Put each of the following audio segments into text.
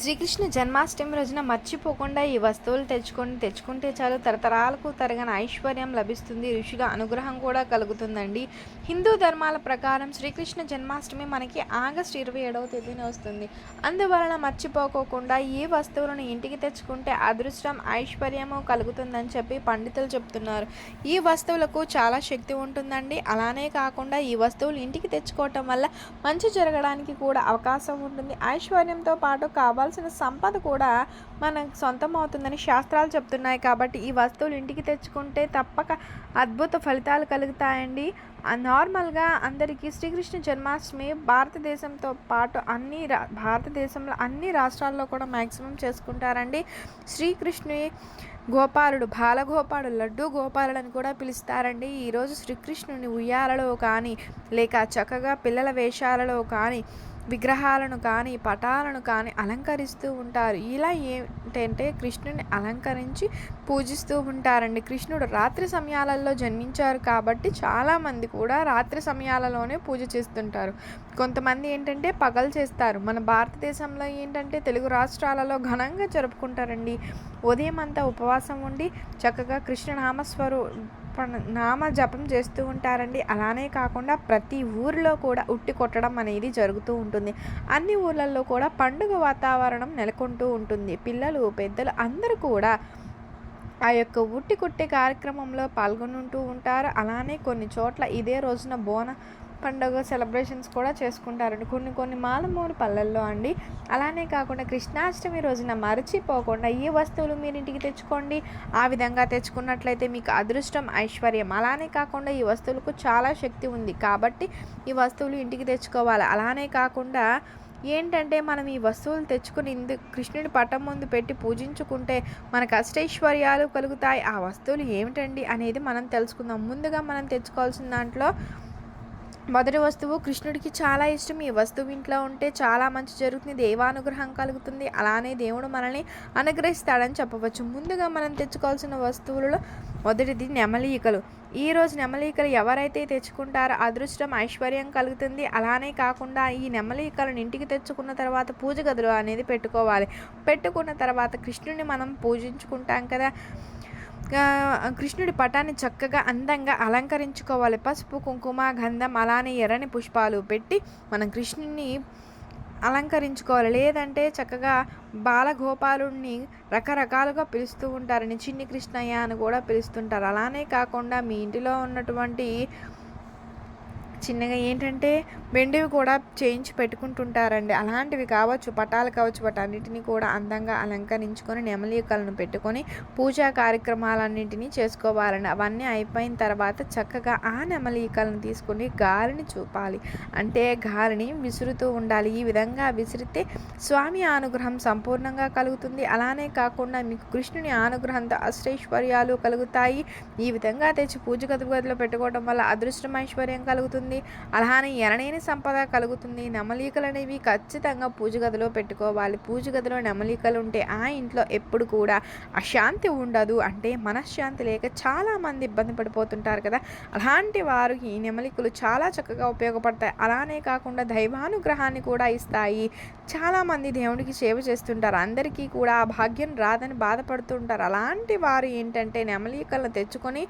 శ్రీకృష్ణ జన్మాష్టమి రోజున మర్చిపోకుండా ఈ వస్తువులు తెచ్చుకొని తెచ్చుకుంటే చాలు తరతరాలకు తరగని ఐశ్వర్యం లభిస్తుంది ఋషుల అనుగ్రహం కూడా కలుగుతుందండి. హిందూ ధర్మాల ప్రకారం శ్రీకృష్ణ జన్మాష్టమి మనకి ఆగస్టు ఇరవై ఏడవ తేదీన వస్తుంది. అందువలన మర్చిపోకోకుండా ఈ వస్తువులను ఇంటికి తెచ్చుకుంటే అదృష్టం ఐశ్వర్యము కలుగుతుందని చెప్పి పండితులు చెప్తున్నారు. ఈ వస్తువులకు చాలా శక్తి ఉంటుందండి. అలానే కాకుండా ఈ వస్తువులు ఇంటికి తెచ్చుకోవటం వల్ల మంచి జరగడానికి కూడా అవకాశం ఉంటుంది. ఐశ్వర్యంతో పాటు కావాలి కావాల్సిన సంపద కూడా మనకు సొంతం అవుతుందని శాస్త్రాలు చెప్తున్నాయి. కాబట్టి ఈ వస్తువులు ఇంటికి తెచ్చుకుంటే తప్పక అద్భుత ఫలితాలు కలుగుతాయండి. నార్మల్గా అందరికీ శ్రీకృష్ణ జన్మాష్టమి భారతదేశంతో పాటు అన్ని రా భారతదేశంలో అన్ని రాష్ట్రాల్లో కూడా మ్యాక్సిమం చేసుకుంటారండి. శ్రీకృష్ణుని గోపాలుడు బాలగోపాలుడు లడ్డు గోపాలుడు అని కూడా పిలుస్తారండి. ఈరోజు శ్రీకృష్ణుని ఉయ్యాలలో కానీ లేక చక్కగా పిల్లల వేషాలలో కానీ విగ్రహాలను కానీ పటాలను కానీ అలంకరిస్తూ ఉంటారు. ఇలా ఏంటంటే కృష్ణుని అలంకరించి పూజిస్తూ ఉంటారండి. కృష్ణుడు రాత్రి సమయాలలో జన్మించారు కాబట్టి చాలామంది కూడా రాత్రి సమయాలలోనే పూజ చేస్తుంటారు. కొంతమంది ఏంటంటే పగలు చేస్తారు. మన భారతదేశంలో ఏంటంటే తెలుగు రాష్ట్రాలలో ఘనంగా జరుపుకుంటారండి. ఉదయం అంతా ఉపవాసం ఉండి చక్కగా కృష్ణనామస్వరూ నామ జపం చేస్తూ ఉంటారండి. అలానే కాకుండా ప్రతి ఊరిలో కూడా ఉట్టి కొట్టడం అనేది జరుగుతూ ఉంటుంది. అన్ని ఊర్లలో కూడా పండుగ వాతావరణం నెలకొంటూ ఉంటుంది. పిల్లలు పెద్దలు అందరూ కూడా ఆ యొక్క ఉట్టి కొట్టే కార్యక్రమంలో పాల్గొంటూ ఉంటారు. అలానే కొన్ని చోట్ల ఇదే రోజున బోన పండుగ సెలబ్రేషన్స్ కూడా చేసుకుంటారండి. కొన్ని కొన్ని మాలమూరు పల్లెల్లో అండి. అలానే కాకుండా కృష్ణాష్టమి రోజున మరచిపోకుండా ఈ వస్తువులు మీరు ఇంటికి తెచ్చుకోండి ఆ విధంగా తెచ్చుకున్నట్లయితే మీకు అదృష్టం ఐశ్వర్యం. అలానే కాకుండా ఈ వస్తువులకు చాలా శక్తి ఉంది కాబట్టి ఈ వస్తువులు ఇంటికి తెచ్చుకోవాలి. అలానే కాకుండా ఏంటంటే మనం ఈ వస్తువులు తెచ్చుకుని ఇందు కృష్ణుడి పటం ముందు పెట్టి పూజించుకుంటే మనకు అష్టైశ్వర్యాలు కలుగుతాయి. ఆ వస్తువులు ఏమిటండి అనేది మనం తెలుసుకుందాం. ముందుగా మనం తెచ్చుకోవాల్సిన దాంట్లో మొదటి వస్తువు కృష్ణుడికి చాలా ఇష్టం. ఈ వస్తువు ఇంట్లో ఉంటే చాలా మంచి జరుగుతుంది. దేవానుగ్రహం కలుగుతుంది. అలానే దేవుడు మనల్ని అనుగ్రహిస్తాడని చెప్పవచ్చు. ముందుగా మనం తెచ్చుకోవాల్సిన వస్తువులలో మొదటిది నెమలీకలు. ఈ రోజు నెమలీకలు ఎవరైతే తెచ్చుకుంటారో అదృష్టం ఐశ్వర్యం కలుగుతుంది. అలానే కాకుండా ఈ నెమలీకలను ఇంటికి తెచ్చుకున్న తర్వాత పూజ గదులు అనేది పెట్టుకోవాలి. పెట్టుకున్న తర్వాత కృష్ణుడిని మనం పూజించుకుంటాం కదా. కృష్ణుడి పటాన్ని చక్కగా అందంగా అలంకరించుకోవాలి. పసుపు కుంకుమ గంధం అలానే ఎర్రని పుష్పాలు పెట్టి మనం కృష్ణుని అలంకరించుకోవాలి. లేదంటే చక్కగా బాలగోపాలుడిని రకరకాలుగా పిలుస్తూ ఉంటారని చిన్ని కృష్ణయ్య అని కూడా పిలుస్తుంటారు. అలానే కాకుండా మీ ఇంటిలో ఉన్నటువంటి చిన్నగా ఏంటంటే వెండివి కూడా చేయించి పెట్టుకుంటుంటారండి. అలాంటివి కావచ్చు పటాలు కావచ్చు వాటన్నిటిని కూడా అందంగా అలంకరించుకొని నెమలికలను పెట్టుకొని పూజా కార్యక్రమాలన్నింటినీ చేసుకోవాలండి. అవన్నీ అయిపోయిన తర్వాత చక్కగా ఆ నెమలికలను తీసుకొని గాలిని చూపాలి. అంటే గాలిని విసురుతూ ఉండాలి. ఈ విధంగా విసిరితే స్వామి అనుగ్రహం సంపూర్ణంగా కలుగుతుంది. అలానే కాకుండా మీకు కృష్ణుని అనుగ్రహంతో అష్టైశ్వర్యాలు కలుగుతాయి. ఈ విధంగా తెచ్చి పూజ గది గదిలో పెట్టుకోవడం వల్ల అదృష్టం ఐశ్వర్యం కలుగుతుంది. కలుగుతుంది అలానే ఎనలేని సంపద కలుగుతుంది. నెమలికలు అనేవి ఖచ్చితంగా పూజ గదిలో పెట్టుకోవాలి. పూజ గదిలో నెమలికలు ఉంటే ఆ ఇంట్లో ఎప్పుడు కూడా అశాంతి ఉండదు. అంటే మనశ్శాంతి లేక చాలామంది ఇబ్బంది పడిపోతుంటారు కదా. అలాంటి వారు ఈ నెమలికలు చాలా చక్కగా ఉపయోగపడతాయి. అలానే కాకుండా దైవానుగ్రహాన్ని కూడా ఇస్తాయి. చాలామంది దేవుడికి సేవ చేస్తుంటారు. అందరికీ కూడా ఆ భాగ్యం రాదని బాధపడుతుంటారు. అలాంటి వారు ఏంటంటే నెమలికలను తెచ్చుకొని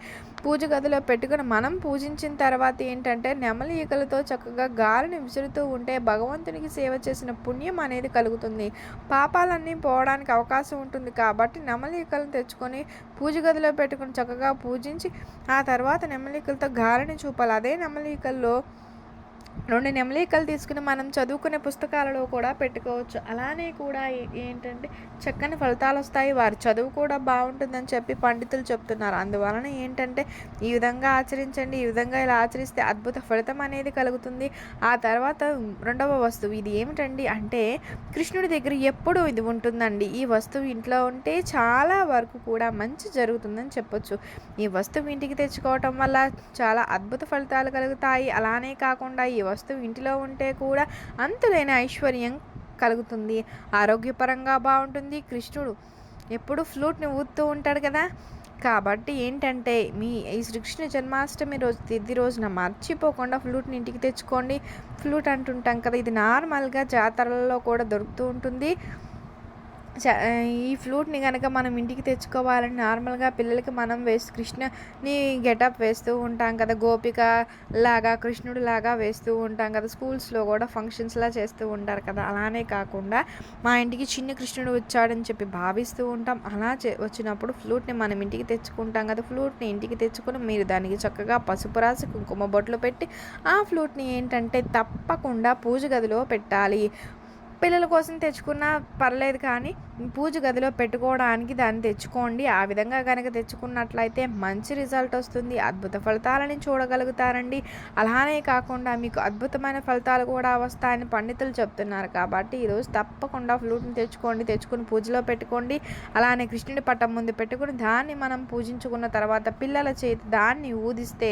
పూజ గదిలో పెట్టుకుని మనం పూజించిన తర్వాత ఏంటంటే నెమలి ఈకలతో చక్కగా గాలిని విసురుతూ ఉంటే భగవంతునికి సేవ చేసిన పుణ్యం అనేది కలుగుతుంది. పాపాలన్నీ పోవడానికి అవకాశం ఉంటుంది కాబట్టి నెమలి ఈకలను తెచ్చుకొని పూజ గదిలో పెట్టుకుని చక్కగా పూజించి ఆ తర్వాత నెమలికలతో గాలిని చూపాలి. అదే నెమలికల్లో రెండు నెమలికలు తీసుకుని మనం చదువుకునే పుస్తకాలలో కూడా పెట్టుకోవచ్చు. అలానే కూడా ఏంటంటే చక్కని ఫలితాలు వస్తాయి. వారి చదువు కూడా బాగుంటుందని చెప్పి పండితులు చెప్తున్నారు. అందువలన ఏంటంటే ఈ విధంగా ఆచరించండి ఈ విధంగా ఇలా ఆచరిస్తే అద్భుత ఫలితం అనేది కలుగుతుంది. ఆ తర్వాత రెండవ వస్తువు ఇది ఏమిటండి అంటే కృష్ణుడి దగ్గర ఎప్పుడూ ఇది ఉంటుందండి. ఈ వస్తువు ఇంట్లో ఉంటే చాలా వరకు కూడా మంచి జరుగుతుందని చెప్పొచ్చు. ఈ వస్తువు ఇంటికి తెచ్చుకోవటం వల్ల చాలా అద్భుత ఫలితాలు కలుగుతాయి. అలానే కాకుండా ఈ వస్తువు ఇంటిలో ఉంటే కూడా అంతులేని ఐశ్వర్యం కలుగుతుంది. ఆరోగ్యపరంగా బాగుంటుంది. కృష్ణుడు ఎప్పుడు ఫ్లూట్ని ఊదుతూ ఉంటాడు కదా. కాబట్టి ఏంటంటే మీ ఈ శ్రీకృష్ణ జన్మాష్టమి రోజు తిది రోజున మర్చిపోకుండా ఫ్లూట్ని ఇంటికి తెచ్చుకోండి. ఫ్లూట్ అంటుంటాం కదా ఇది నార్మల్గా జాతరలలో కూడా దొరుకుతూ ఉంటుంది. ఈ ఫ్లూట్ని కనుక మనం ఇంటికి తెచ్చుకోవాలని నార్మల్గా పిల్లలకి మనం వేసి కృష్ణని గెటప్ వేస్తూ ఉంటాం కదా గోపిక లాగా కృష్ణుడు లాగా వేస్తూ ఉంటాం కదా స్కూల్స్లో కూడా ఫంక్షన్స్లా చేస్తూ ఉంటారు కదా అలానే కాకుండా మా ఇంటికి చిన్న కృష్ణుడు వచ్చాడని చెప్పి భావిస్తూ ఉంటాం. అలా చే వచ్చినప్పుడు ఫ్లూట్ని మనం ఇంటికి తెచ్చుకుంటాం కదా ఫ్లూట్ని ఇంటికి తెచ్చుకొని మీరు దానికి చక్కగా పసుపు రాసి కుంకుమ బొట్లు పెట్టి ఆ ఫ్లూట్ని ఏంటంటే తప్పకుండా పూజ గదిలో పెట్టాలి. పిల్లల కోసం తెచ్చుకున్నా పర్లేదు కానీ పూజ గదిలో పెట్టుకోవడానికి దాన్ని తెచ్చుకోండి. ఆ విధంగా కనుక తెచ్చుకున్నట్లయితే మంచి రిజల్ట్ వస్తుంది. అద్భుత ఫలితాలని చూడగలుగుతారండి. అలానే కాకుండా మీకు అద్భుతమైన ఫలితాలు కూడా వస్తాయని పండితులు చెప్తున్నారు కాబట్టి ఈరోజు తప్పకుండా ఫ్లూట్ని తెచ్చుకోండి. తెచ్చుకుని పూజలో పెట్టుకోండి. అలానే కృష్ణుడి పట్టం ముందు పెట్టుకుని దాన్ని మనం పూజించుకున్న తర్వాత పిల్లల చేతి దాన్ని ఊదిస్తే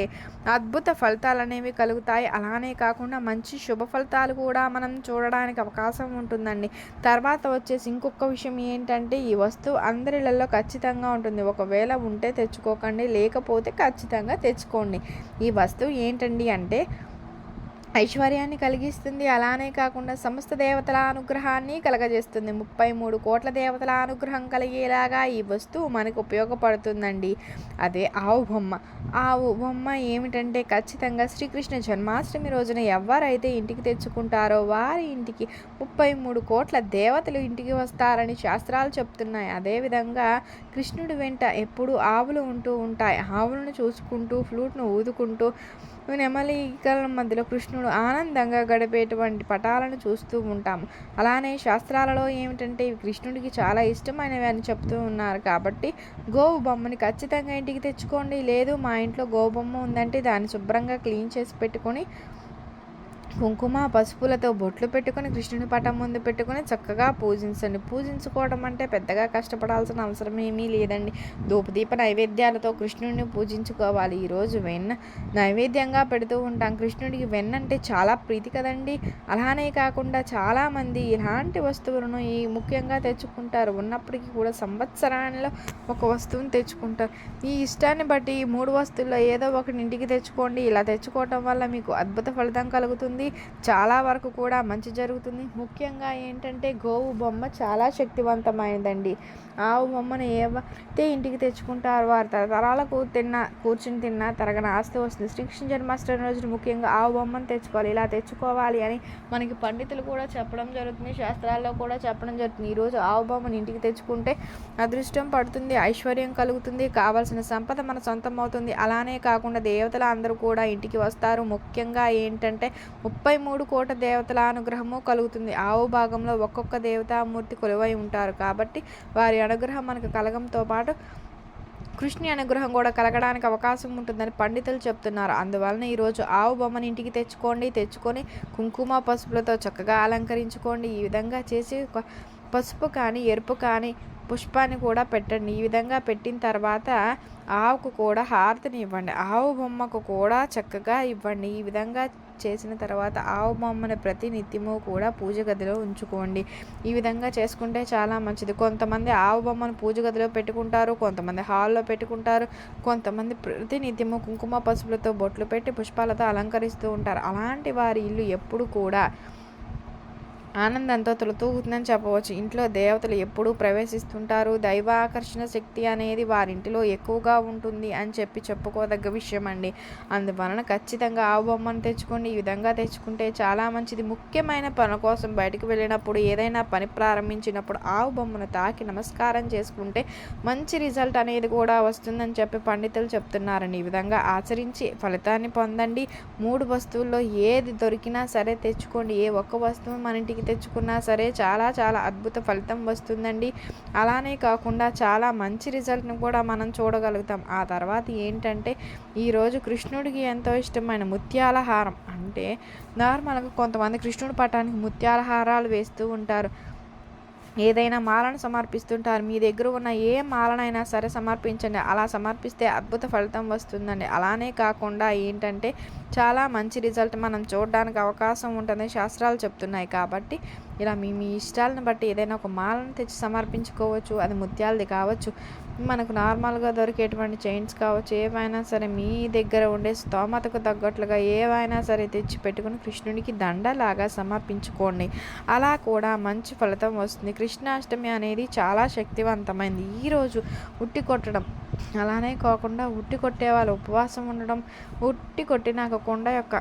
అద్భుత ఫలితాలు అనేవి కలుగుతాయి. అలానే కాకుండా మంచి శుభ ఫలితాలు కూడా మనం చూడడానికి అవకాశం ఉంటుందండి. తర్వాత వచ్చేసి ఇంకొక విషయం ఏంటంటే ఈ వస్తువు అందరిలలో ఖచ్చితంగా ఉంటుంది. ఒకవేళ ఉంటే తెచ్చుకోకండి లేకపోతే ఖచ్చితంగా తెచ్చుకోండి. ఈ వస్తువు ఏంటండి అంటే ఐశ్వర్యాన్ని కలిగిస్తుంది. అలానే కాకుండా సమస్త దేవతల అనుగ్రహాన్ని కలగజేస్తుంది. ముప్పై మూడు కోట్ల దేవతల అనుగ్రహం కలిగేలాగా ఈ వస్తువు మనకు ఉపయోగపడుతుందండి. అదే ఆవు బొమ్మ. ఆవు బొమ్మ ఏమిటంటే ఖచ్చితంగా శ్రీకృష్ణ జన్మాష్టమి రోజున ఎవరైతే ఇంటికి తెచ్చుకుంటారో వారి ఇంటికి ముప్పై మూడు కోట్ల దేవతలు ఇంటికి వస్తారని శాస్త్రాలు చెప్తున్నాయి. అదేవిధంగా కృష్ణుడి వెంట ఎప్పుడు ఆవులు ఉంటూ ఉంటాయి. ఆవులను చూసుకుంటూ ఫ్లూట్ను ఊదుకుంటూ నెమలికల మధ్యలో కృష్ణుడు ఆనందంగా గడిపేటువంటి పటాలను చూస్తూ ఉంటాము. అలానే శాస్త్రాలలో ఏమిటంటే ఇవి కృష్ణుడికి చాలా ఇష్టమైనవి అని చెప్తూ ఉన్నారు కాబట్టి గోవు బొమ్మని ఖచ్చితంగా ఇంటికి తెచ్చుకోండి. లేదు మా ఇంట్లో గోవు బొమ్మ ఉందంటే దాన్ని శుభ్రంగా క్లీన్ చేసి పెట్టుకొని కుంకుమ పసుపులతో బొట్లు పెట్టుకొని కృష్ణుని పటం ముందు పెట్టుకుని చక్కగా పూజించండి. పూజించుకోవడం అంటే పెద్దగా కష్టపడాల్సిన అవసరం ఏమీ లేదండి. ధూపదీప నైవేద్యాలతో కృష్ణుడిని పూజించుకోవాలి. ఈరోజు వెన్న నైవేద్యంగా పెడుతూ ఉంటాం. కృష్ణుడికి వెన్న అంటే చాలా ప్రీతి కదండి. అలానే కాకుండా చాలామంది ఇలాంటి వస్తువులను ఈ ముఖ్యంగా తెచ్చుకుంటారు. ఉన్నప్పటికీ కూడా సంవత్సరాల్లో ఒక వస్తువుని తెచ్చుకుంటారు. ఈ ఇష్టాన్ని బట్టి ఈ మూడు వస్తువుల్లో ఏదో ఒకటి ఇంటికి తెచ్చుకోండి. ఇలా తెచ్చుకోవటం వల్ల మీకు అద్భుత ఫలితం కలుగుతుంది. చాలా వరకు కూడా మంచి జరుగుతుంది. ముఖ్యంగా ఏంటంటే గోవు బొమ్మ చాలా శక్తివంతమైనదండి. ఆవు బొమ్మను ఏవైతే ఇంటికి తెచ్చుకుంటారు వారు తరతరాలకు తిన్న కూర్చుని తిన్న తరగన ఆస్తి వస్తుంది. శ్రీకృష్ణ జన్మాష్టమి రోజున ముఖ్యంగా ఆవు బొమ్మను తెచ్చుకోవాలి. ఇలా తెచ్చుకోవాలి అని మనకి పండితులు కూడా చెప్పడం జరుగుతుంది. శాస్త్రాల్లో కూడా చెప్పడం జరుగుతుంది. ఈరోజు ఆవు బొమ్మను ఇంటికి తెచ్చుకుంటే అదృష్టం పడుతుంది ఐశ్వర్యం కలుగుతుంది కావాల్సిన సంపద మన సొంతం అవుతుంది. అలానే కాకుండా దేవతలు అందరూ కూడా ఇంటికి వస్తారు. ముఖ్యంగా ఏంటంటే ముప్పై మూడు కోట దేవతల అనుగ్రహము కలుగుతుంది. ఆవు భాగంలో ఒక్కొక్క దేవతామూర్తి కొలువై ఉంటారు కాబట్టి వారి అనుగ్రహం మనకు కలగంతో పాటు కృష్ణి అనుగ్రహం కూడా కలగడానికి అవకాశం ఉంటుందని పండితులు చెప్తున్నారు. అందువలన ఈరోజు ఆవు బొమ్మని ఇంటికి తెచ్చుకోండి. తెచ్చుకొని కుంకుమ పసుపులతో చక్కగా అలంకరించుకోండి. ఈ విధంగా చేసి పసుపు కానీ ఎరుపు కానీ పుష్పాన్ని కూడా పెట్టండి. ఈ విధంగా పెట్టిన తర్వాత ఆవుకు కూడా హారతిని ఇవ్వండి. ఆవు బొమ్మకు కూడా చక్కగా ఇవ్వండి. ఈ విధంగా చేసిన తర్వాత ఆవు బొమ్మను ప్రతి నిత్యము కూడా పూజ గదిలో ఉంచుకోండి. ఈ విధంగా చేసుకుంటే చాలా మంచిది. కొంతమంది ఆవు బొమ్మను పూజ గదిలో పెట్టుకుంటారు కొంతమంది హాల్లో పెట్టుకుంటారు కొంతమంది ప్రతి నిత్యము కుంకుమ పసుపులతో బొట్లు పెట్టి పుష్పాలతో అలంకరిస్తూ ఉంటారు. అలాంటి వారి ఇల్లు ఎప్పుడు కూడా ఆనందంతో తులతూగుతుందని చెప్పవచ్చు. ఇంట్లో దేవతలు ఎప్పుడూ ప్రవేశిస్తుంటారు. దైవాకర్షణ శక్తి అనేది వారింటిలో ఎక్కువగా ఉంటుంది అని చెప్పి చెప్పుకోదగ్గ విషయం అండి అందువలన ఖచ్చితంగా ఆవు బొమ్మను తెచ్చుకోండి. ఈ విధంగా తెచ్చుకుంటే చాలా మంచిది. ముఖ్యమైన పని కోసం బయటకు వెళ్ళినప్పుడు ఏదైనా పని ప్రారంభించినప్పుడు ఆవు బొమ్మను తాకి నమస్కారం చేసుకుంటే మంచి రిజల్ట్ అనేది కూడా వస్తుందని చెప్పి పండితులు చెప్తున్నారండి. ఈ విధంగా ఆచరించి ఫలితాన్ని పొందండి. మూడు వస్తువుల్లో ఏది దొరికినా సరే తెచ్చుకోండి. ఏ ఒక్క వస్తువు మన ఇంటికి ఇంటికి తెచ్చుకున్నా సరే చాలా చాలా అద్భుత ఫలితం వస్తుందండి. అలానే కాకుండా చాలా మంచి రిజల్ట్ని కూడా మనం చూడగలుగుతాం. ఆ తర్వాత ఏంటంటే ఈరోజు కృష్ణుడికి ఎంతో ఇష్టమైన ముత్యాల హారం. అంటే నార్మల్గా కొంతమంది కృష్ణుడి పటానికి ముత్యాల హారాలు వేస్తూ ఉంటారు. ఏదైనా మాలను సమర్పిస్తుంటారు. మీ దగ్గర ఉన్న ఏ మాలనైనా సరే సమర్పించండి. అలా సమర్పిస్తే అద్భుత ఫలితం వస్తుందండి. అలానే కాకుండా ఏంటంటే చాలా మంచి రిజల్ట్ మనం చూడడానికి అవకాశం ఉంటుందని శాస్త్రాలు చెప్తున్నాయి కాబట్టి ఇలా మీ మీ ఇష్టాలను బట్టి ఏదైనా ఒక మాలను తెచ్చి సమర్పించుకోవచ్చు అది ముత్యాలది కావచ్చు మనకు నార్మల్గా దొరికేటువంటి చైన్స్ కావచ్చు ఏవైనా సరే మీ దగ్గర ఉండే స్తోమతకు తగ్గట్లుగా ఏవైనా సరే తెచ్చి పెట్టుకుని కృష్ణుడికి దండలాగా సమర్పించుకోండి. అలా కూడా మంచి ఫలితం వస్తుంది. కృష్ణాష్టమి అనేది చాలా శక్తివంతమైంది. ఈరోజు ఉట్టి కొట్టడం అలానే కాకుండా ఉట్టి కొట్టేవాళ్ళు. ఉపవాసం ఉండడం ఉట్టి కొట్టినాక కుండ యొక్క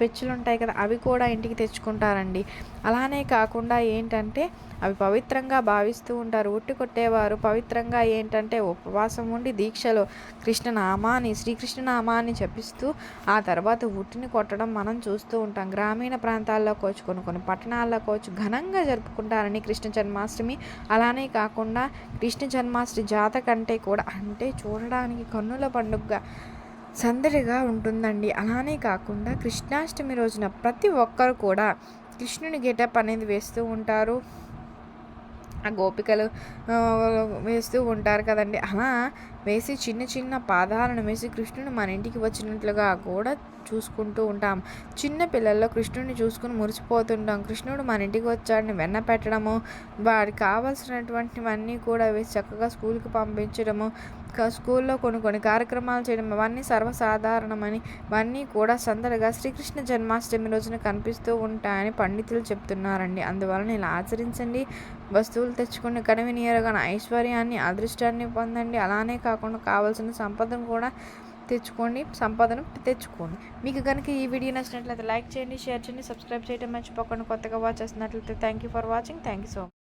పెచ్చులు ఉంటాయి కదా అవి కూడా ఇంటికి తెచ్చుకుంటారండి. అలానే కాకుండా ఏంటంటే అవి పవిత్రంగా భావిస్తూ ఉంటారు. ఉట్టి కొట్టేవారు పవిత్రంగా ఏంటంటే ఉపవాసం ఉండి దీక్షలో కృష్ణనామాని శ్రీకృష్ణ నామాన్ని జపిస్తూ ఆ తర్వాత ఉట్టిని కొట్టడం మనం చూస్తూ ఉంటాం. గ్రామీణ ప్రాంతాల్లో కోచు కొన్ని కొన్ని పట్టణాల్లో కోచు ఘనంగా జరుపుకుంటారని కృష్ణ జన్మాష్టమి. అలానే కాకుండా కృష్ణ జన్మాష్టమి జాత కంటే కూడా అంటే చూడడానికి కన్నుల పండుగ సందడిగా ఉంటుందండి. అలానే కాకుండా కృష్ణాష్టమి రోజున ప్రతి ఒక్కరు కూడా కృష్ణుని గెటప్ అనేది వేస్తూ ఉంటారు. ఆ గోపికలు వేస్తూ ఉంటారు కదండి. అలా వేసి చిన్న చిన్న పాదాలను వేసి కృష్ణుడు మన ఇంటికి వచ్చినట్లుగా కూడా చూసుకుంటూ ఉంటాం. చిన్న పిల్లల్లో కృష్ణుడిని చూసుకుని మురిసిపోతుంటాం. కృష్ణుడు మన ఇంటికి వచ్చాడని వెన్న పెట్టడము వాడికి కావాల్సినటువంటివన్నీ కూడా వేసి చక్కగా స్కూల్కి పంపించడము స్కూల్లో కొన్ని కొన్ని కార్యక్రమాలు చేయడం అవన్నీ సర్వసాధారణమని ఇవన్నీ కూడా సందడిగా శ్రీకృష్ణ జన్మాష్టమి రోజున కనిపిస్తూ ఉంటాయని పండితులు చెప్తున్నారండి. అందువలన ఇలా ఆచరించండి. వస్తువులు తెచ్చుకుని కనివినియరుగా ఐశ్వర్యాన్ని అదృష్టాన్ని పొందండి. అలానే కాకుండా కావాల్సిన సంపదను కూడా తెచ్చుకోండి. సంపదను తెచ్చుకోండి. మీకు కనుక ఈ వీడియో నచ్చినట్లయితే లైక్ చేయండి షేర్ చేయండి సబ్స్క్రైబ్ చేయడం మర్చిపోకుండా కొత్తగా వాచ్ చేస్తున్నట్లయితే thank you for watching thank you so